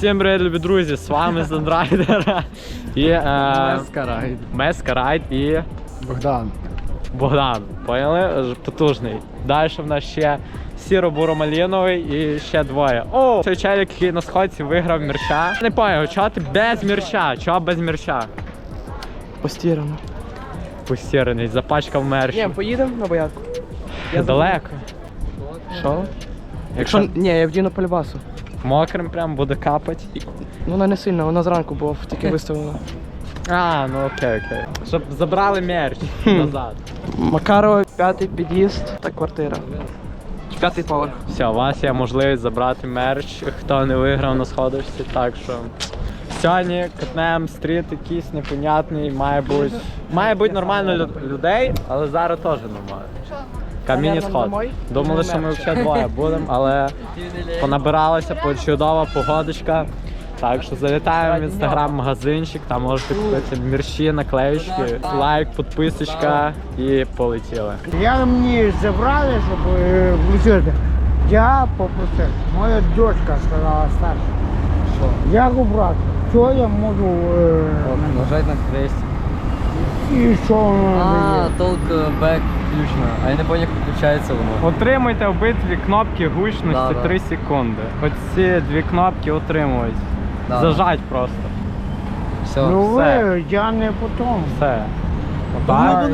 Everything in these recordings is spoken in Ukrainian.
Всім привіт, любі друзі! З вами Зендрайдер і е, Скарай. Мескарайд і Богдан. Богдан. Поняли? Потужний. Далі в нас ще сіро-буро-маліновий і ще двоє. О, цей челік, який на сходці виграв мірча. Не поняв, чого ти без мірча? Чого без мірча? Постірано. Постірений, запачкав мерч. Ні, поїдемо на боярку. Далеко. Що? Якщо ні, я вдіну полюбасу. Мокрим прям буде капати. Ну вона не сильно, вона зранку була тільки виставлена. А, ну окей, окей. Щоб забрали мерч назад. Макарова, п'ятий під'їзд та квартира. П'ятий поверх. Все, у вас є можливість забрати мерч, хто не виграв на сходочці, так що. Сьогодні катнем стріт якийсь непонятний, має бути. Має бути нормально лю- людей, але зараз теж нормально. Камінні сход. Думали, що ми взагалі двоє будемо, але понабиралася чудова погодочка. Так що залітаємо в інстаграм-магазинчик, там можете купити мірші, наклеючки, лайк, підписочка і полетіли. Як мені забрали, щоб е, включити, я попросив. Моя дочка сказала старша. Що? Як убрати? Що я можу е, Нажать на крестик. і що А, толк бек включено. А я не понял, як включається воно. Отримуйте обидві кнопки гучності Да, да. 3 секунди. Оці дві кнопки отримують. Да. Зажать просто. Все. Ну все. ви, я не потом. Все. Отак.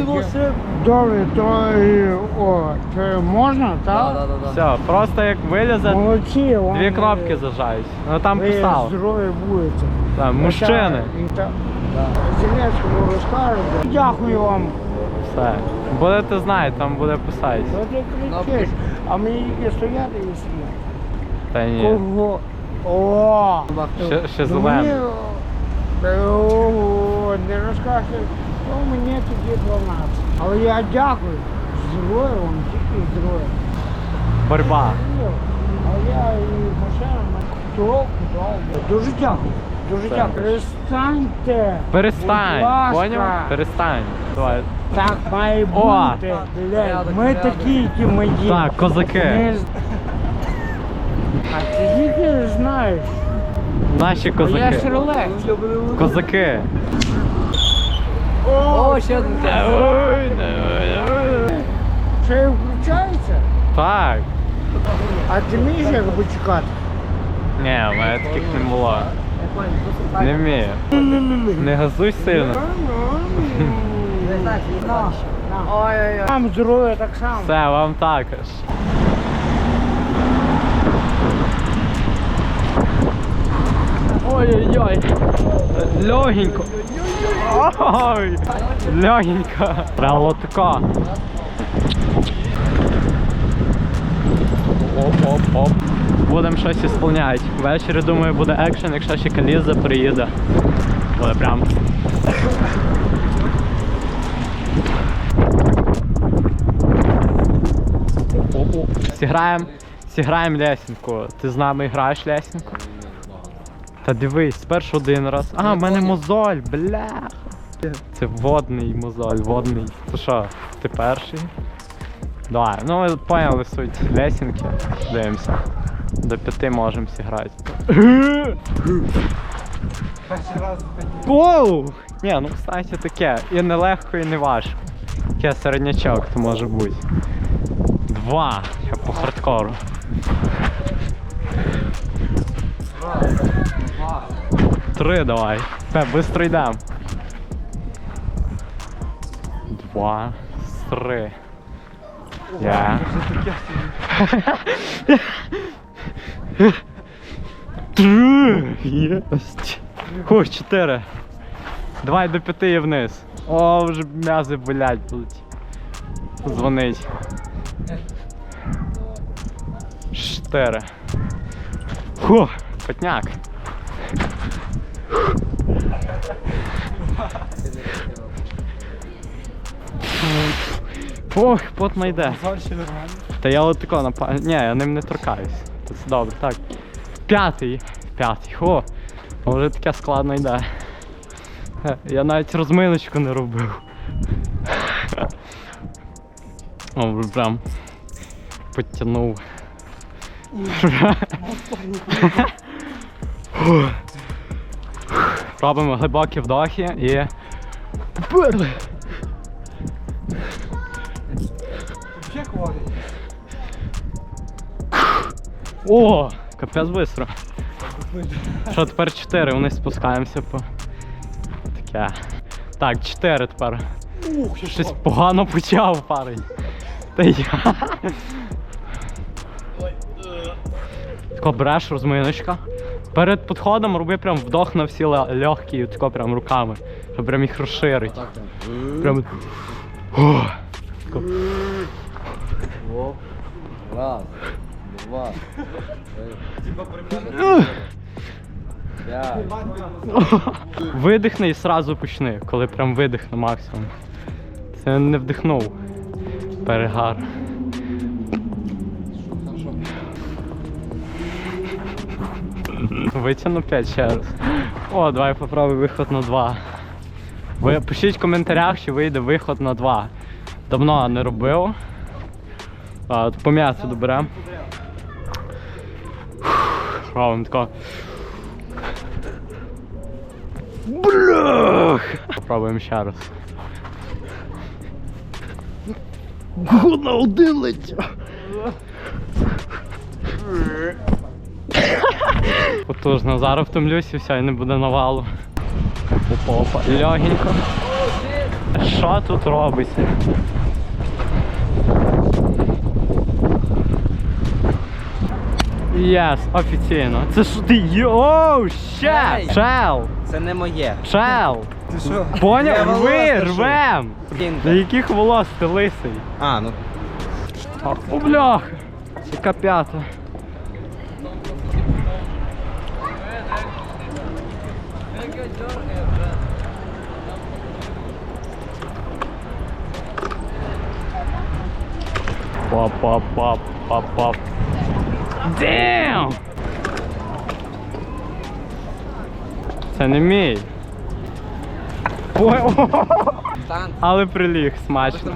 Добре, то е, о, це можна, Да, так? да, да, да. Все, просто як вилізе, Молодці, вам, дві е, кнопки зажають. Ну там ви писав. здорові будете. Там, мужчини. І та- Зеленському розкажете. Дякую вам. Все. Будете знати, там буде писати. Ну ти кричиш, а мені тільки стояти і сидіти. Та ні. Кого? О! Ще, ще Ну, мені, е, о, не розкажете, ну мені тоді 12. Але я дякую. Здоров'я вам, тільки здоров'я. Борьба. А я і машина трохи довго. Дуже дякую. Дуже дякую. Перестаньте. Перестань. Будь ласка. Поняв? Перестань. Давай. Так має О! бути. блядь. Ми такі, які ми є. Так, козаки. Не з- А ти тільки знаєш. Наші Я козаки. шерлек. Козаки. О, ще один тест. Це включається? Так. А ти вмієш як би чекати? Ні, в мене таких не було. Не вмію. Не газуй сильно. Ой-ой-ой. Вам здоров'я так само. Все, вам також. Ой-ой-ой. Легенько. Ой. Легенько. Прям лотко. Оп-оп-оп. Будемо щось ісполняти. Ввечері, думаю, буде екшен, якщо ще Каліза приїде. Буде прям. Сіграємо, сіграємо лесінку. Ти з нами граєш лесінку? Та дивись, спершу один раз. А, в мене мозоль, бля. Це водний мозоль, водний. То що, ти перший? Давай, ну ви поняли суть лесінки. Дивимося. До п'яти можемо зіграти. Оу! Ні, ну кстати таке. І не легко, і не важко. Таке середнячок то може бути. Два. Я по хардкору. Три давай. Все, быстро йдем. Два. Три. Я. Три. Єсть. Хух, чотири. Давай до п'яти і вниз. О, вже м'язи болять будуть. Дзвонить. Чотири. Фу, потняк. Ох, пот найде. Та я от тако напа... Ні, я ним не торкаюсь. Це добре, так. П'ятий. П'ятий. О, вже таке складно йде. Я навіть розминочку не робив. О, прям підтягнув. Робимо глибокі вдохи і. Поперли! О, капець быстро. Що тепер 4, вниз спускаємося по. Таке. Так, 4 тепер. Щось погано почав парень. Та я. Тако береш розминочка. Перед підходом роби прям вдох на всі ле- легкі, тако прям руками. Щоб прям їх розширить. Прям. Раз. Два. П'ять. Видихни і сразу почни, коли прям видих на максимум. Це не вдихнув. Перегар. Витягну 5 ще раз. О, давай попробуй виход на 2. Ви пишіть в коментарях, чи вийде виход на 2. Давно не робив. По м'ясу доберемо. Робимо тако. Блях! Попробуємо ще раз. Гудна один летя. Потужно, зараз втомлюсь і все, і не буде навалу. Опа, опа, легенько. Що тут робиться? Єс, офіційно. Це ж ти йоу, ще! Чел! Це не моє. Чел! Ти що? Поняв? Я волос Рви, ношу. рвем! Кінь. До яких волос ти лисий? А, ну. О, бляха! Яка п'ята. Пап-пап-пап-пап-пап. Damn! Це не мій. Ой, але приліг смачно.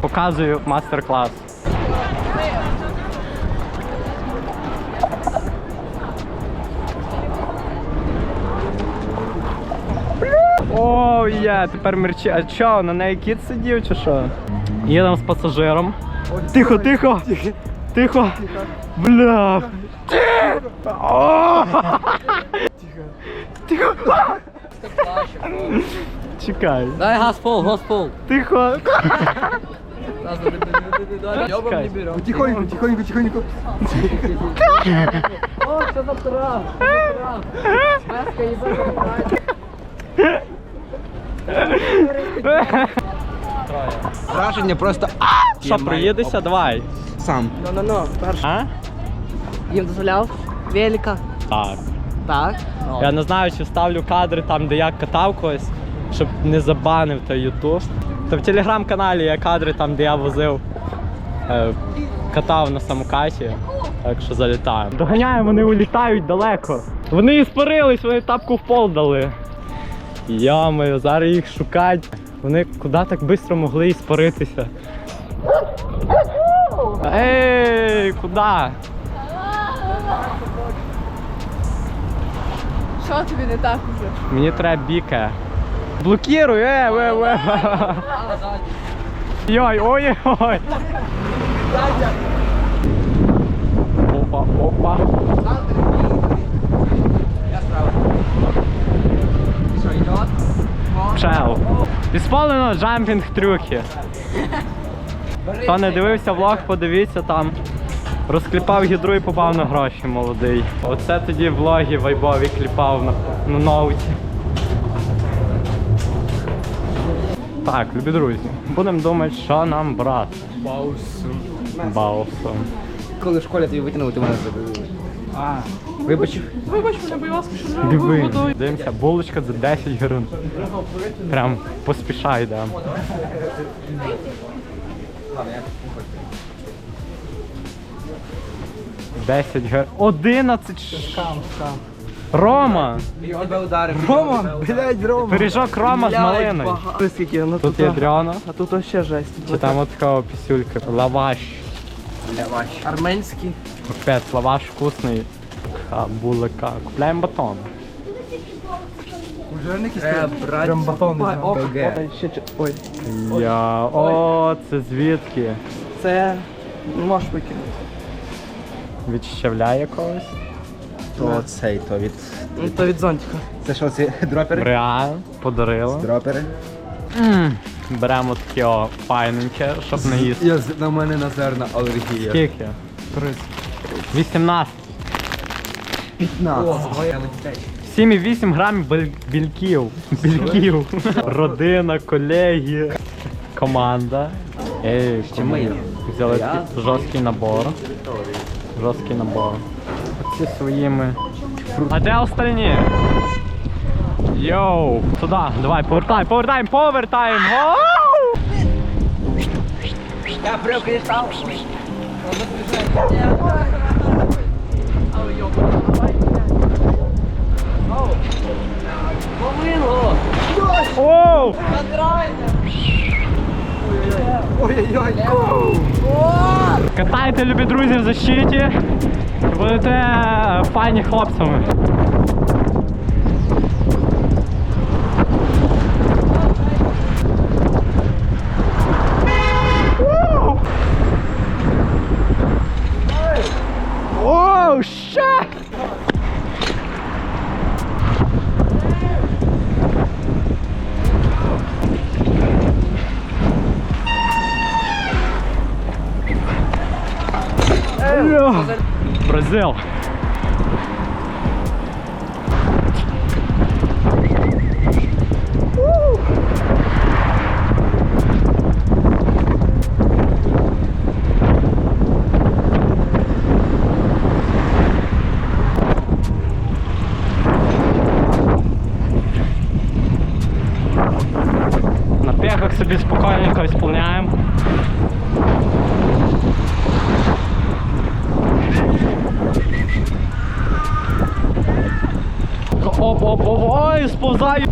Показую мастер-клас. О, є, тепер мерчі. А що, на неї кіт сидів чи що? Їдемо з пасажиром. Тихо, тихо! Тихо! Бля! Тихо! Тихо! Чекай. Дай газ пол, газ пол. Тихо! Чекай. не. Тихонько, тихонько, тихонько. О, что за трав? Маска ебать. Враження просто Що, проїдешся? Давай. сам. Ну-ну-ну, перше. А? Їм дозволяв? Велика. Так. Так. Я не знаю, чи ставлю кадри там, де я катав когось, щоб не забанив той Ютуб. То в телеграм-каналі є кадри там, де я возив, е, катав на самокаті. Так що залітаємо. Доганяємо, вони улітають далеко. Вони і спарились, вони тапку в пол дали. Йомою, зараз їх шукать. Вони куди так швидко могли і спаритися. Ей, куди? Що тобі не так уже? Мені треба біке. Блокируй, е, ве, ве. Йой, ой, ой. Опа, опа. Чел. Ісполнено джампінг трюки. Хто не дивився влог, подивіться там. Розкліпав гідру і попав на гроші молодий. Оце тоді влоги вайбові кліпав на, на ноуті. Так, любі друзі, будемо думати, що нам брати. Баусом. Баусом. Коли в школі тобі витягнули, ти мене забили. А, Вибач. Вибач мене, будь ласка, що зробив Диви. водою. Дивимося, булочка за 10 гривень. Прям поспішай, да. 10 гр. 11 шкам. Рома! Рома, блядь, Рома. Пиріжок Рома з малиною. Скільки? Ну, Тут є дряна, а тут вообще жесть. чи там от така пісюлька. Лаваш. Лаваш. Арменський. Опять лаваш вкусний. А, булика. Купляємо батон. Уже е, Прям батон. Ой, Я... О, це звідки? це можеш викинути. Відщавляє когось? То цей, то від... Ну, то від зонтика. Це що, ці дропери? Реально, подарили. Дропери? М, Беремо таке о, файненьке, щоб не їсти. Я, на мене назерна алергія. Скільки? 18. 15. 7,8 грамів більків. Більків. Родина, колеги, команда. Ей, Ще ми. Взяли такий жорсткий набор. Жорсткий набор. Оці своїми. А де остальні? Йоу! Туди, давай, повертай, повертаємо, повертаємо! Оу! Оу! Катайте, любі друзі, в защиті. Будете е, файні хлопцями. Оу, ща! diesel. Ой, сповзаю.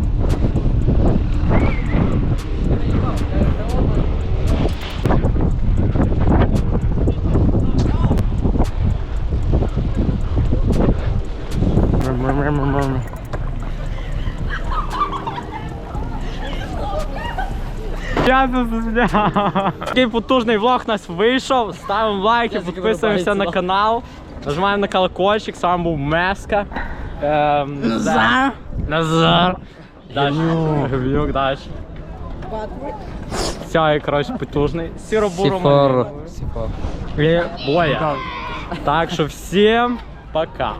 Такий потужний влог у нас вийшов. Ставимо лайки, підписуємося на канал. Нажимаємо на колокольчик, з вами був Меска. Ем, Назар. Назар. Гавнюк, даш. Сяє, коротше, потужний. Сіробуро. І Боя. Так що всім пока.